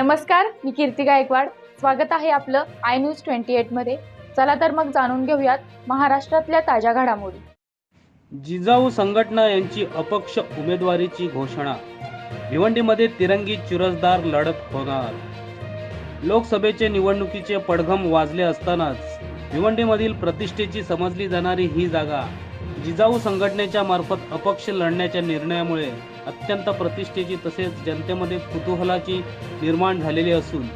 नमस्कार मी कीर्ती गायकवाड. स्वागत आहे आपलं आय न्यूज ट्वेंटी एटमध्ये चला तर मग जाणून घेऊयात महाराष्ट्रातल्या ताज्या घडामोडी. जिजाऊ संघटना यांची अपक्ष उमेदवारीची घोषणा. भिवंडीमध्ये तिरंगी चुरसदार लढत होणार. लोकसभेचे निवडणुकीचे पडघम वाजले असतानाच भिवंडीमधील प्रतिष्ठेची समजली जाणारी ही जागा जिजाऊ संघटनेच्या मार्फत अपक्ष लढण्याच्या निर्णयामुळे अत्यंत प्रतिष्ठेची तसेच जनतेमध्ये कुतूहलाची निर्माण झालेली असून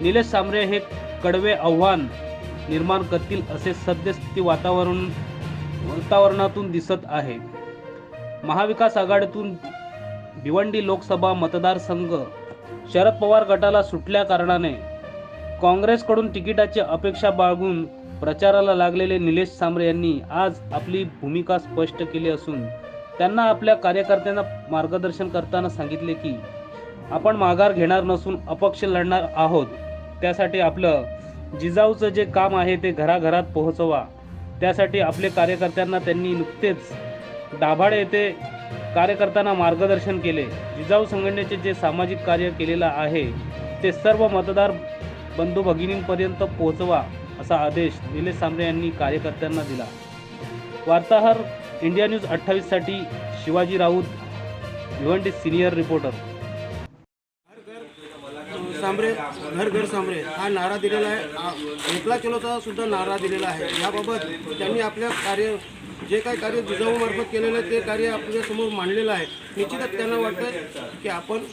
निलेश सांबरे हे कडवे आव्हान निर्माण करतील असे सद्यस्थिती वातावरण वातावरणातून दिसत आहे. महाविकास आघाडीतून भिवंडी लोकसभा मतदारसंघ शरद पवार गटाला सुटल्या कारणाने काँग्रेसकडून तिकिटाची अपेक्षा बाळगून प्रचाराला लागलेले निलेश सांबरे यांनी आज आपली भूमिका स्पष्ट केली असून त्यांना आपल्या कार्यकर्त्यांना मार्गदर्शन करताना सांगितले की आपण माघार घेणार नसून अपक्ष लढणार आहोत. त्यासाठी आपलं जिजाऊचं जे काम आहे ते घराघरात पोहोचवा. त्यासाठी आपले कार्यकर्त्यांना त्यांनी नुकतेच दाभाडे येथे कार्यकर्त्यांना मार्गदर्शन केले. जिजाऊ संघटनेचे जे सामाजिक कार्य केलेलं आहे ते सर्व मतदार बंधू भगिनींपर्यंत पोहोचवा असा आदेश निलेश सांबरे यांनी कार्यकर्त्यांना दिला. वार्ताहर इंडिया न्यूज अठ्ठावीससाठी शिवाजी राऊत भिवंडी सिनियर रिपोर्टर. सांबरे घर घर सांबरे हा नारा दिलेला आहे. एकला चलोचा सुद्धा नारा दिलेला आहे. याबाबत त्यांनी आपल्या कार्य जे काही कार्य जिजाऊमार्फत केलेलं आहे ते कार्य आपल्यासमोर मांडलेलं आहे. निश्चितच त्यांना वाटतं की आपण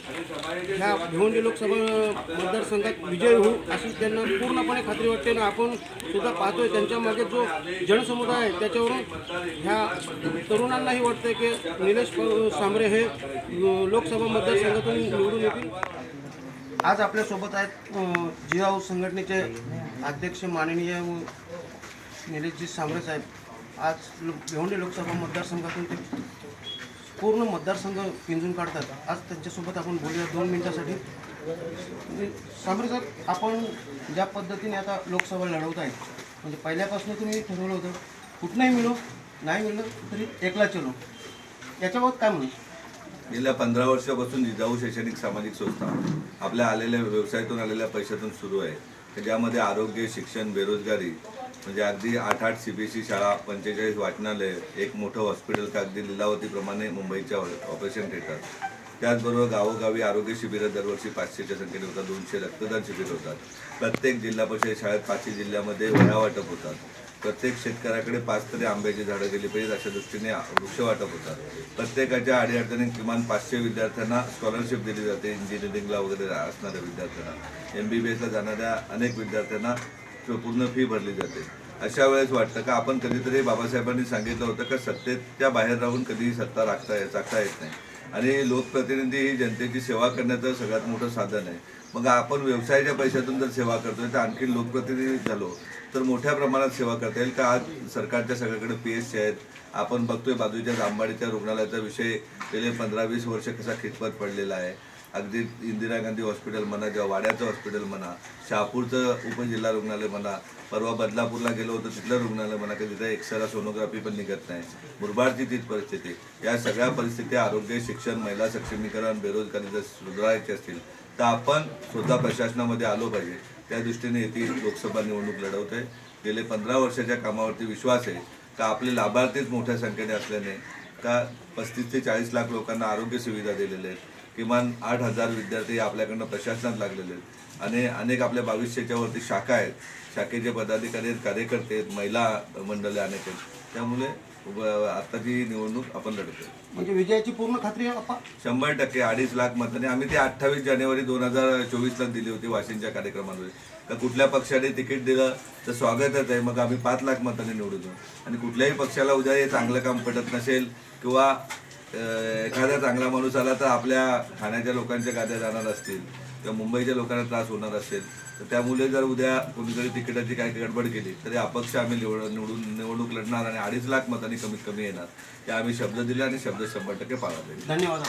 ह्या भिवंडी लोकसभा मतदारसंघात विजय होऊ अशी त्यांना पूर्णपणे खात्री वाटते. आणि आपण सुद्धा पाहतोय त्यांच्या मागे जो जनसमुदाय आहे त्याच्यावरून ह्या तरुणांनाही वाटतं की निलेश सांबरे हे लोकसभा मतदारसंघातून निवडून येतील. आज आपल्यासोबत आहेत जिजाऊ संघटनेचे अध्यक्ष माननीय निलेशजी सांबरे साहेब. आज भिवंडी लोकसभा मतदारसंघातून ते पूर्ण मतदारसंघ पिंजून काढतात. आज त्यांच्यासोबत आपण बोलूया दोन मिनिटासाठी. म्हणजे सर आपण ज्या पद्धतीने आता लोकसभा लढवत आहे म्हणजे पहिल्यापासून तुम्ही ठरवलं होतं कुठनंही मिळो नाही मिळलं तरी एकला चलो. याच्याबाबत काय म्हणू? गेल्या पंधरा वर्षापासून जिजाऊ शैक्षणिक सामाजिक संस्था आपल्या आलेल्या व्यवसायातून आलेल्या पैशातून सुरू आहे. ज्यामध्ये आरोग्य शिक्षण बेरोजगारी म्हणजे अगदी आठ आठ सी बी एस ई शाळा पंचेचाळीस वाचनालय एक मोठं हॉस्पिटल का अगदी लिलावतीप्रमाणे मुंबईच्या ऑपरेशन थिएटर. त्याचबरोबर गावोगावी आरोग्य शिबिरं दरवर्षी पाचशेच्या संख्येने होतात दोनशे रक्तदान शिबिर होतात. प्रत्येक जिल्हा परिषद शाळेत पाचशे जिल्ह्यामध्ये वह्या वाटप होतात. प्रत्येक शेतकऱ्याकडे पाच तरी आंब्याची झाडं गेली पाहिजेत अशा दृष्टीने वृक्ष वाटप होतात. प्रत्येकाच्या अडीअडचणी किमान पाचशे विद्यार्थ्यांना स्कॉलरशिप दिली जाते. इंजिनिअरिंगला वगैरे असणाऱ्या विद्यार्थ्यांना. एम बी बी एसला जाणाऱ्या अनेक विद्यार्थ्यांना पूर्ण फी भरली जाते. अशा वेळेस वाटतं का आपण कधीतरी बाबासाहेबांनी सांगितलं होतं का सत्तेच्या बाहेर राहून कधीही सत्ता राखता येत चाकता येत नाही. आणि लोकप्रतिनिधी ही जनतेची सेवा करण्याचं सगळ्यात मोठं साधन आहे. मग आपण व्यवसायाच्या पैशातून जर सेवा करतोय तर आणखी लोकप्रतिनिधी झालो तर मोठ्या प्रमाणात सेवा करता येईल का? आज सरकारच्या सगळ्याकडे पी एस सी आहेत. आपण बघतोय बाजूच्या जांबाडीच्या रुग्णालयाचा विषय गेले पंधरा वीस वर्ष कसा खितपत पडलेला आहे. अगदी इंदिरा गांधी हॉस्पिटल म्हणा किंवा वाड्याचं हॉस्पिटल म्हणा शहापूरचं उपजिल्हा रुग्णालय म्हणा परवा बदलापूरला गेलो होतो तिथलं रुग्णालय म्हणा की तिथे एक्सरा सोनोग्राफी पण निघत नाही. मुरबाडची तीच परिस्थिती. या सगळ्या परिस्थिती आरोग्य शिक्षण महिला सक्षमीकरण बेरोजगारी जर सुधारायची असतील तर आपण स्वतः प्रशासनामध्ये आलो पाहिजे. त्या दृष्टीने येथील लोकसभा निवडणूक लढवते गेले पंधरा वर्षाच्या कामावरती विश्वास आहे का आपले लाभार्थीच मोठ्या संख्येने असल्याने का पस्तीस ते चाळीस लाख लोकांना आरोग्य सुविधा दिलेल्या आहेत? किमान आठ हजार विद्यार्थी आपल्याकडनं प्रशासनात लागलेले आहेत. आणि अनेक आपल्या बावीसशेच्या वरती शाखा आहेत. शाखेचे पदाधिकारी आहेत कार्यकर्ते आहेत महिला मंडळे अनेक आहेत. त्यामुळे आत्ताची निवडणूक आपण लढतोय म्हणजे विजयाची पूर्ण खात्री आहे शंभर टक्के अडीच लाख मतांनी. आम्ही ते अठ्ठावीस जानेवारी दोन हजार चोवीसला दिली होती वाशिमच्या कार्यक्रमामध्ये. तर कुठल्या पक्षाने तिकीट दिलं तर स्वागतच आहे मग आम्ही पाच लाख मतांनी निवडून आणि कुठल्याही पक्षाला उद्या हे चांगलं काम पटत नसेल किंवा एखादा चांगला माणूस आला तर आपल्या ठाण्याच्या लोकांच्या गाद्या जाणार असतील किंवा मुंबईच्या लोकांना त्रास होणार असेल तर त्यामुळे जर उद्या कोणीतरी तिकिटाची काय गडबड केली तरी अपक्ष आम्ही निवड निवडून निवडणूक लढणार आणि अडीच लाख मतांनी कमीत कमी येणार. ते आम्ही शब्द दिले आणि शब्द शंभर टक्के पाळा धन्यवाद.